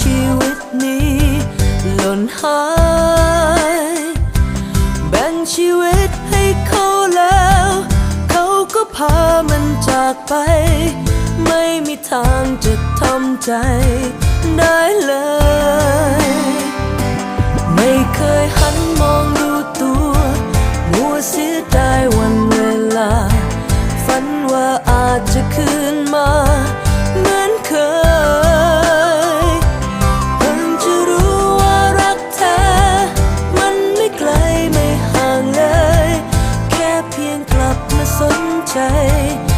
ชีวิตนี้หล่นหาย แบ่งชีวิตให้เขาแล้ว เขาก็พามันจากไป ไม่มีทางจะทำใจได้เลย ไม่เคยหันมองดูตัวมัวเสียดายวันเวลา ฝันว่าอาจจะคือ สนใจ